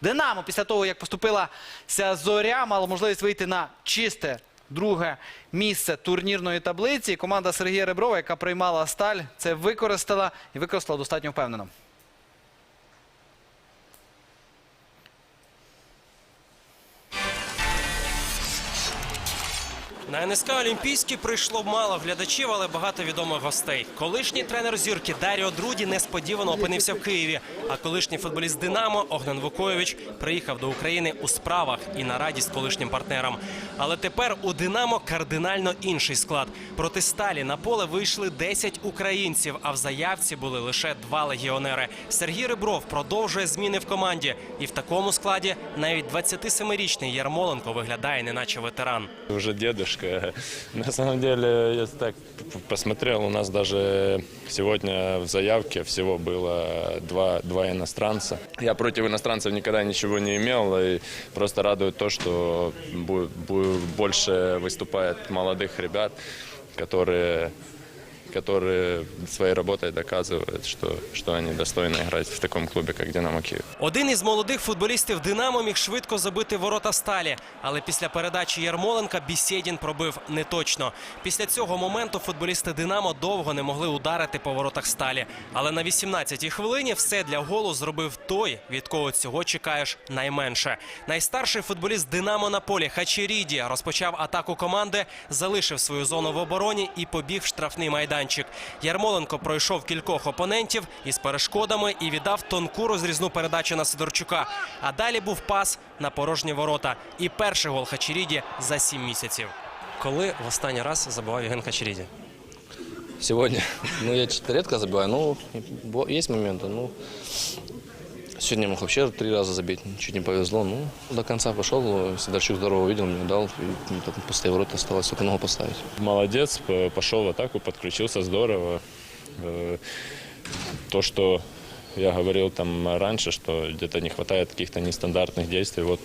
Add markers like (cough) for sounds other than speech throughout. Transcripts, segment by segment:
Динамо після того, як поступилася зоря, мала можливість вийти на чисте друге місце турнірної таблиці. Команда Сергія Реброва, яка приймала сталь, це використала і використала достатньо впевнено. На НСК Олімпійський прийшло мало глядачів, але багато відомих гостей. Колишній тренер зірки Даріо Друді несподівано опинився в Києві. А колишній футболіст Динамо Огнен Вукович приїхав до України у справах і на радість колишнім партнерам. Але тепер у Динамо кардинально інший склад. Проти сталі на поле вийшли 10 українців, а в заявці були лише два легіонери. Сергій Ребров продовжує зміни в команді, і в такому складі навіть 27-річний Ярмоленко виглядає неначе ветеран. Вже уже дедушка. На самом деле, я так посмотрел, у нас даже сегодня в заявке всего было два, два иностранца. Я против иностранцев никогда ничего не имел, и просто радует то, что бу- бу- больше выступает молодых ребят, которые которые своей работой доказывают, что, что они достойны играть в таком клубе, как «Динамо Киев». Один із молодих футболістів Динамо міг швидко забити ворота сталі, але після передачі Ярмоленка Бісєдін пробив неточно. Після цього моменту футболісти Динамо довго не могли ударити по воротах сталі. Але на 18-й хвилині все для голу зробив той, від кого цього чекаєш найменше. Найстарший футболіст Динамо на полі Хачеріді розпочав атаку команди, залишив свою зону в обороні і побіг в штрафний майданчик. Ярмоленко пройшов кількох опонентів із перешкодами і віддав тонку розрізну передачу на Сидорчука. А далі був пас на порожні ворота. І перший гол Хачеріді за сім місяців. Коли в останній раз забивав Євген Хачеріді? Сьогодні. Ну, я редко забиваю, но є моменти. Ну, сегодня мог вообще три раза забить, чуть не повезло. Ну, до конца пошел, Сидорчук здорово увидел, мне дал, и потом пустые ворота осталось только ногу поставить. Молодец, пошел в атаку, подключился здорово. Э, То, что я говорил там раньше, что где-то не хватает каких-то нестандартных действий, вот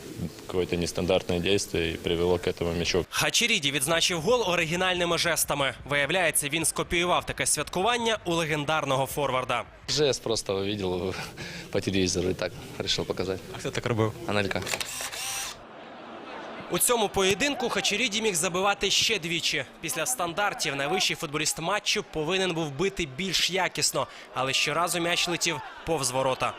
какое-то нестандартное действие и привело к этому мячу. Хачеріді відзначив гол оригінальними жестами. Виявляється, він скопіював таке святкування у легендарного форварда. Жест просто увидел (laughs) по телевизору и так решил показать. А хто так робив? Анелька. У цьому поєдинку Хачеріді міг забивати ще двічі. Після стандартів найвищий футболіст матчу повинен був бити більш якісно, але щоразу м'яч летів повз ворота.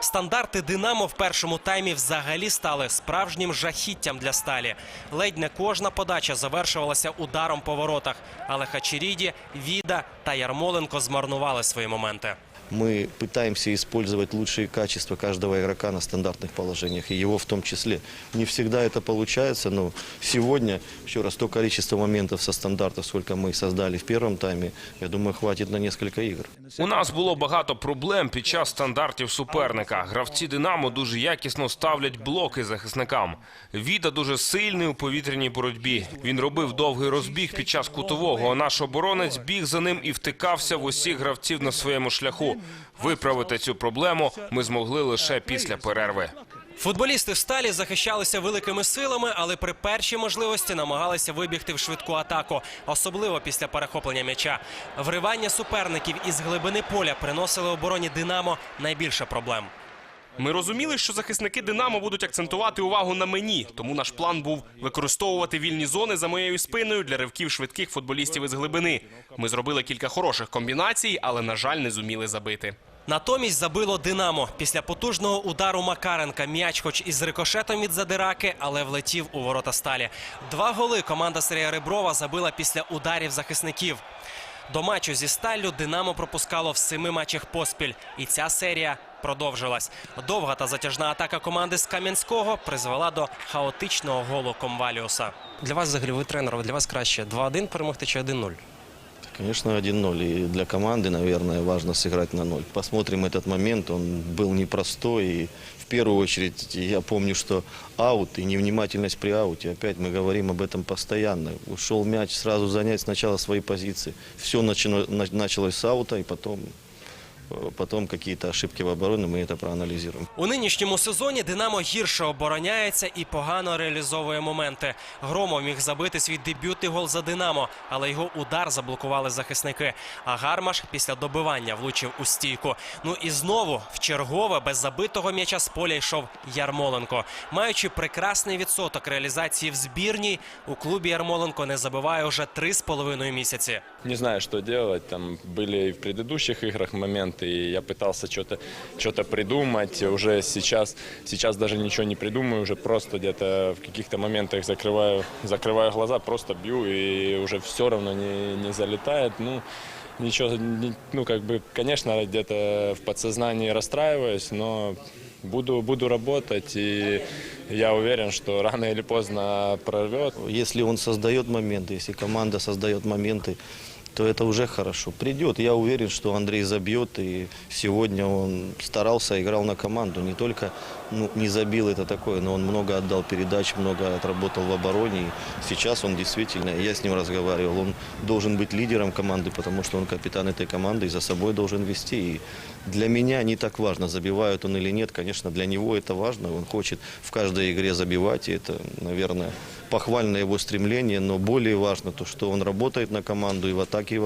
Стандарти Динамо в першому таймі взагалі стали справжнім жахіттям для сталі. Ледь не кожна подача завершувалася ударом по воротах, але Хачеріді, Віда та Ярмоленко змарнували свої моменти Мы пытаемся использовать лучшие качества каждого игрока на стандартных положениях, и его в том числе. Не всегда это получается, но сегодня, еще раз, то количество моментов со стандартов, сколько мы создали в первом тайме, я думаю, хватит на несколько игр. У нас було багато проблем під час стандартів суперника. Гравці Динамо дуже якісно ставлять блоки захисникам. Віда дуже сильний у повітряній боротьбі. Він робив довгий розбіг під час кутового. а Наш оборонець біг за ним і втикався в усіх гравців на своєму шляху. Виправити цю проблему ми змогли лише після перерви. Футболісти в сталі захищалися великими силами, але при першій можливості намагалися вибігти в швидку атаку, особливо після перехоплення м'яча. Вривання суперників із глибини поля приносили обороні Динамо найбільше проблем. Ми розуміли, що захисники Динамо будуть акцентувати увагу на мені, тому наш план був використовувати вільні зони за моєю спиною для ривків швидких футболістів із глибини. Ми зробили кілька хороших комбінацій, але на жаль, не зуміли забити. Натомість забило Динамо після потужного удару Макаренка. М'яч, хоч із рикошетом від задираки, але влетів у ворота сталі. Два голи команда Сергія Реброва забила після ударів захисників. До матчу зі сталлю Динамо пропускало в семи матчах поспіль, і ця серія продовжилась. Довга та затяжна атака команди з Кам'янського призвела до хаотичного голу Комваліуса. Для вас взагалі ви тренер, для вас краще 2-1 перемогти чи 1-0? Конечно, 1-0. И для команды, наверное, важно сыграть на 0. Посмотрим этот момент. Он был непростой. И в первую очередь я помню, что аут и невнимательность при ауте. Опять мы говорим об этом постоянно. Ушел мяч, сразу занять сначала свои позиции. Все начало- на- началось с аута, и потом э, потом какие-то ошибки в обороне, мы это проанализируем. У нинішньому сезоні Динамо гірше обороняється і погано реалізовує моменти. Громов міг забити свій дебютний гол за Динамо, але його удар заблокували захисники. А Гармаш після добивання влучив у стійку. Ну і знову в чергове без забитого м'яча з поля йшов Ярмоленко. Маючи прекрасний відсоток реалізації в збірній, у клубі Ярмоленко не забиває уже три з половиною місяці. Не знаю, что делать. Там были и в предыдущих играх моменты, и я пытался что-то что придумать. Уже сейчас, сейчас даже ничего не придумаю, уже просто где-то в каких-то моментах закрываю, закрываю глаза, просто бью, и уже все равно не, не залетает. Ну, ничего, не- ну, как бы, конечно, где-то в подсознании расстраиваюсь, но буду, буду работать, и я уверен, что рано или поздно прорвет. Если он создает моменты, если команда создает моменты, то это уже хорошо. Придет, я уверен, что Андрей забьет, и сегодня он старался, играл на команду, не только ну, не забил это такое, но он много отдал передач, много отработал в обороне. И сейчас он действительно, я с ним разговаривал, он должен быть лидером команды, потому что он капитан этой команды и за собой должен вести. И для меня не так важно, забивает он или нет. Конечно, для него это важно. Он хочет в каждой игре забивать. И это, наверное, похвально его стремление. Но более важно то, что он работает на команду и в атаке, и.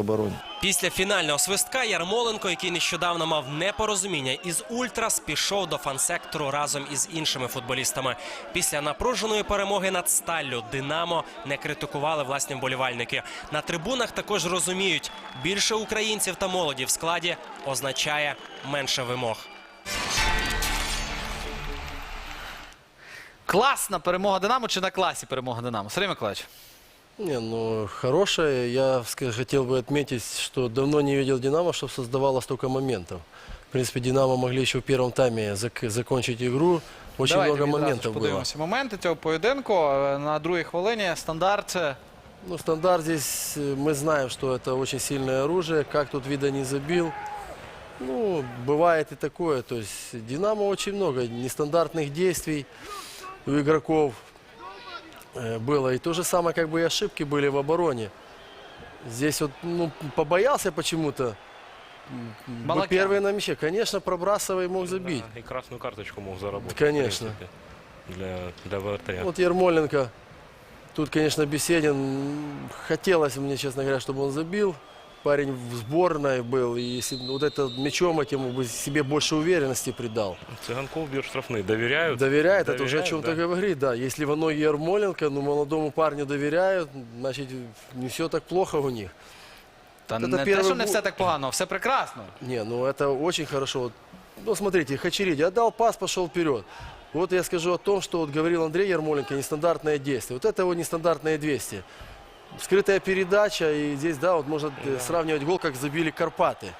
Після фінального свистка Ярмоленко, який нещодавно мав непорозуміння із Ультрас, пішов до фан-сектору разом із іншими футболістами. Після напруженої перемоги над Сталлю Динамо не критикували власні вболівальники. На трибунах також розуміють, більше українців та молоді в складі означає менше вимог. Класна перемога Динамо чи на класі перемога Динамо? Сергій Миколаївич. Не, ну, хорошая. Я ска- хотел бы отметить, что давно не видел «Динамо», чтобы создавало столько моментов. В принципе, «Динамо» могли еще в первом тайме зак- закончить игру. Очень Давайте много відразу ж моментов было. подивимося моменти цього поєдинку. Е, На другій хвилині стандарт. е, Ну, стандарт здесь, э, мы знаем, что это очень сильное оружие. Как тут вида не забил. Ну, бывает и такое. То есть «Динамо» очень много нестандартных действий у игроков э, Было. И то же самое, как бы и ошибки были в обороне. Здесь вот, ну, побоялся почему-то. М, бы Балакян. Первый на мяче. Конечно, пробрасывая мог забить. Да, и красную карточку мог заработать. Конечно. Для, для вратаря. Вот Ермоленко. Тут, конечно, Беседин. Хотелось мне, честно говоря, чтобы он забил. Парень в сборной был. И если бы вот это мячом этим бы себе больше уверенности придал. Цыганков бьет штрафные. Доверяют. Доверяет, это уже о чем-то да. говорит, да. Если в оно Ермоленко, ну, молодому парню доверяют, значит, не все так плохо у них. Та Це не те, що не гол. все так погано, все прекрасно. Не, ну это очень хорошо. Вот, Ну, смотрите, Хачериди отдал пас, пошел вперед. Вот я скажу о том, что вот говорил Андрей Ермоленко, нестандартное действие. Вот это его нестандартное действие. Скрытая передача, и здесь, да, вот можно э, сравнивать гол, как забили Карпаты.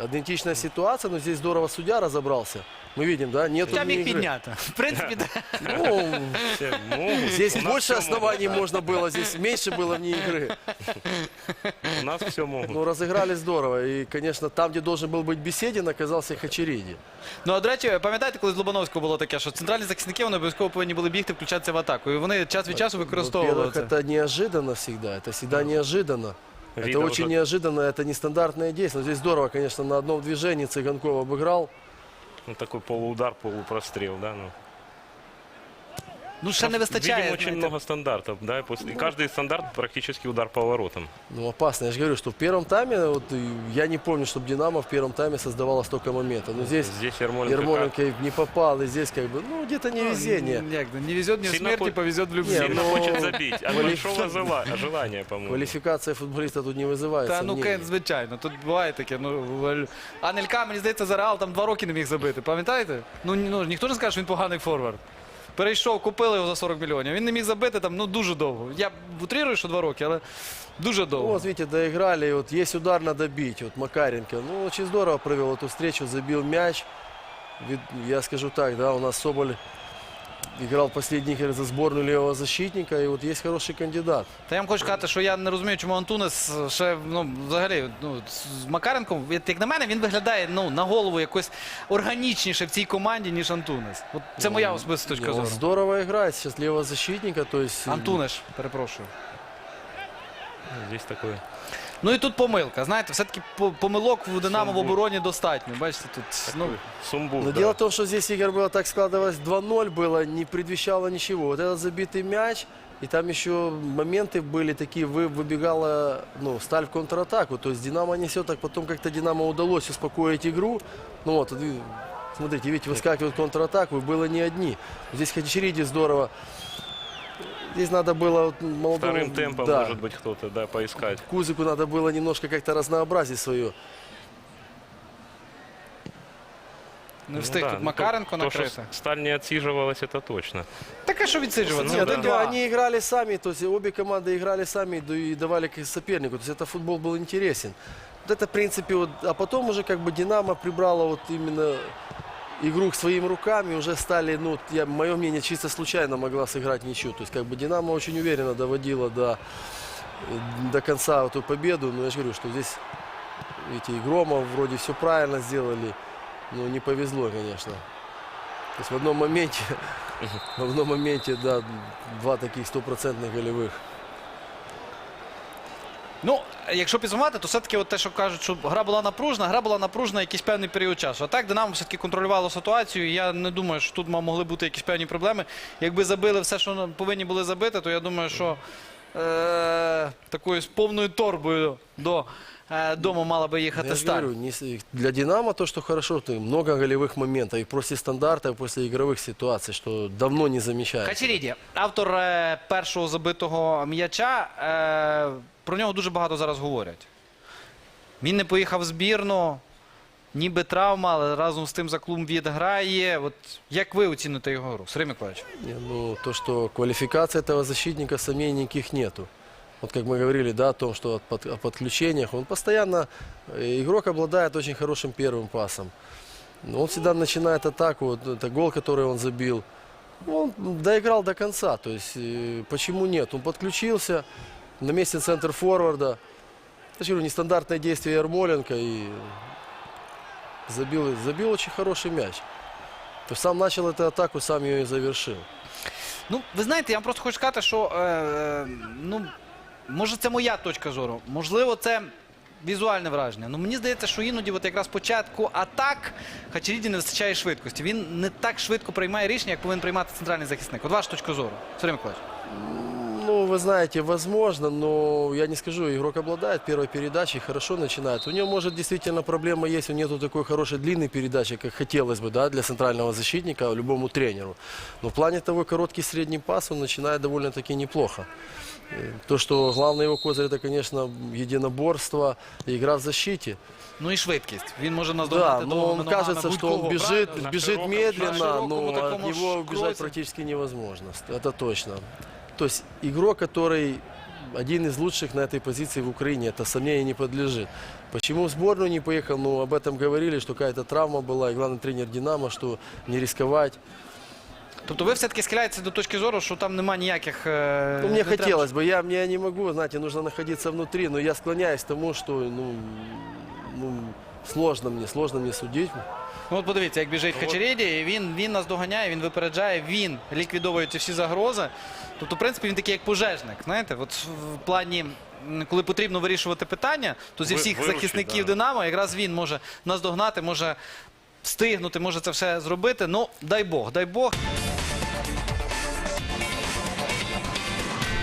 Идентичная ситуация, но здесь здорово судья разобрался. Мы видим, да, нету Я вне міг игры. підняти. В принципі, да. Ну, Все могут. здесь У нас больше всё оснований могут, можно было, здесь меньше было вне игры. да. У нас все могут. Ну, разыграли здорово. И, конечно, там, где должен был быть Беседин, оказался Хачериди. Ну, а, до речі, пам'ятаєте, коли з Лобановського було таке, що центральні захисники вони обов'язково повинні були бігти, включатися в атаку. І вони час від часу використовували Во-первых, це. это неожиданно всегда. Это всегда неожиданно. Видно это очень уже. неожиданно, это нестандартное действие. Но здесь здорово, конечно, на одном движении Цыганков обыграл. Ну, такой полуудар, полупрострел, да. Ну. Ну, ще не вистачає. Видим очень знаєте. много стандартов, да, и, после, и каждый стандарт практически удар по воротам. Ну, опасно. Я же говорю, что в первом тайме, вот, и я не помню, чтобы Динамо в первом тайме создавало столько моментов. Но здесь Здесь Ермоленко, Ермоленко не попал, и здесь как бы, ну, где-то невезение. Ну, як, не везет ні в Сильно смерті, хо- повезет в Ні, любві. сильно ну, хочет забить. От квалиф- большого зела- (laughs) желания, по-моему. Квалификация футболиста тут не вызывает Та ну сомнений. Кен, звичайно, тут буває таке. Ну Валь- Анелька, мені здається, за Реал там два роки не міг забити. Пам'ятаєте? Ну, ні- ну ніхто не скаже, що він поганий форвард. Перейшов, купили його за 40 мільйонів. Він не міг забити там ну дуже довго. Я утрирую, що два роки, але дуже довго. вот видите, доиграли, вот есть удар надо бить. Вот Макаренко, ну, очень здорово провел эту встречу, забил мяч. Вид- Я скажу так, да, у нас Соболь играл последние игры за сборную левого защитника, и вот есть хороший кандидат. Та я вам хочу сказати, що я не розумію, чому Антунес ще ну, взагалі ну, з Макаренком, як як на мене, він виглядає ну, на голову якось органічніше в цій команді, ніж Антунес. От це моя особиста точка он зору. здорово играет сейчас левого защитника, то есть... Антунеш, перепрошую. Здесь такой Ну і тут помилка. Знаєте, все-таки по- помилок в Динамо в обороні достатньо. Бачите, тут ну, Сумбур, Но да. дело в том, что здесь игр было так складывалось 2-0 было, не предвещало ничего. Вот этот забитый мяч, и там еще моменты были такие, вы, выбегала ну, сталь в контратаку. То есть Динамо несет, так потом как-то Динамо удалось успокоить игру. Ну вот, и, смотрите, видите, выскакивают в контратаку, и было не одни. Здесь Хачериди здорово. Здесь надо было вот молодому... Вторым темпом, да, может быть, кто-то, да, поискать. Кузику надо было немножко как-то разнообразить свое. не встиг Ну да, тут ну, Макаренко то, то, что накрити. Сталь не отсиживалась, это точно. Таке, що відсиджуватися. Нет, да. это они играли сами, то есть обе команды играли сами да и давали к сопернику. То есть это футбол был интересен. Вот это, в принципе, вот, а потом уже как бы Динамо прибрала вот именно игру к своим рукам и уже стали, ну, я, мое мнение, чисто случайно могла сыграть ничью. То есть как бы Динамо очень уверенно доводила до, э, до конца эту победу. Но я же говорю, что здесь, видите, и Громов вроде все правильно сделали, но не повезло, конечно. То есть в одном моменте, (laughs) в одном моменте, да, два таких стопроцентных голевых. Ну, якщо підсумувати, то все-таки те, що кажуть, що гра була напружена, гра була напружена якийсь певний період часу. А так Динамо все-таки контролювало ситуацію. і Я не думаю, що тут могли бути якісь певні проблеми. Якби забили все, що повинні були забити, то я думаю, що е- такою повною торбою до дому мала би їхати Я же сталь. говорю, не с- для Динамо то, что хорошо, то много голевых моментов. И после стандарта, и после игровых ситуаций, что давно не замечается. Хачеріді, автор е, першого забитого м'яча, е, про нього дуже багато зараз говорять. Він не поїхав в збірну, ніби травма, але разом з тим за клуб відграє. От як ви оціните його гру? Сергій Миколаївич? Не, Ну, то, что квалификации этого защитника сомнений никаких нету. Вот как мы говорили, да, о том, что о подключениях, он постоянно, э, игрок обладает очень хорошим первым пасом. Он всегда начинает атаку, вот это гол, который он забил. Он доиграл до конца, то есть э, почему нет? Он подключился на месте центр форварда. Я говорю, нестандартное действие Ермоленко и забил, забил очень хороший мяч. То есть сам начал эту атаку, сам ее и завершил. Ну, ви знаєте, я вам просто хочу сказати, що е, е, ну, може це моя точка зору. Можливо, це візуальне враження. Ну мені здається, що іноді, от якраз початку атак Хачеріді не вистачає швидкості. Він не так швидко приймає рішення, як повинен приймати центральний захисник. От ваша точка зору. Сергій Миколаївич. Ну, вы знаете, возможно, но я не скажу, игрок обладает первой передачей, хорошо начинает. У него, может, действительно проблема есть, у него нету такой хорошей длинной передачи, как хотелось бы, да, для центрального защитника, любому тренеру. Но в плане того, короткий средний пас, он начинает довольно-таки неплохо. Э, То, что главный его козырь, это, конечно, единоборство и игра в защите. Ну і швидкість. Він може Да, наздогнати но довгими он ногами кажется, что он будь-кого, бежит, правильно? бежит широком, на медленно, широкому но от такому него ж убежать кроссе. практически невозможно. Это точно. То есть игрок, который один из лучших на этой позиции в Украине, это сомнению не подлежит. Почему в сборную не поехал? Ну, об этом говорили, что какая-то травма была, и главный тренер «Динамо», что не рисковать. Тобто ви все-таки схиляєтеся до точки зору, що там нема ніяких. е, Ну, мне не треба- хотелось бы, я, я не могу, знаете, нужно находиться внутри, но я склоняюсь к тому, что, ну, ну сложно мне, сложно мне судить. Ну, от подивіться, як біжить Хачереді, і він, він нас доганяє, він випереджає, він ліквідовує ці всі загрози. Тобто, в принципі, він такий як пожежник. Знаєте, от в плані, м, коли потрібно вирішувати питання, то зі Ви- всіх виручить, захисників да. Динамо якраз він може наздогнати, може встигнути, може це все зробити. Ну, дай Бог, дай Бог.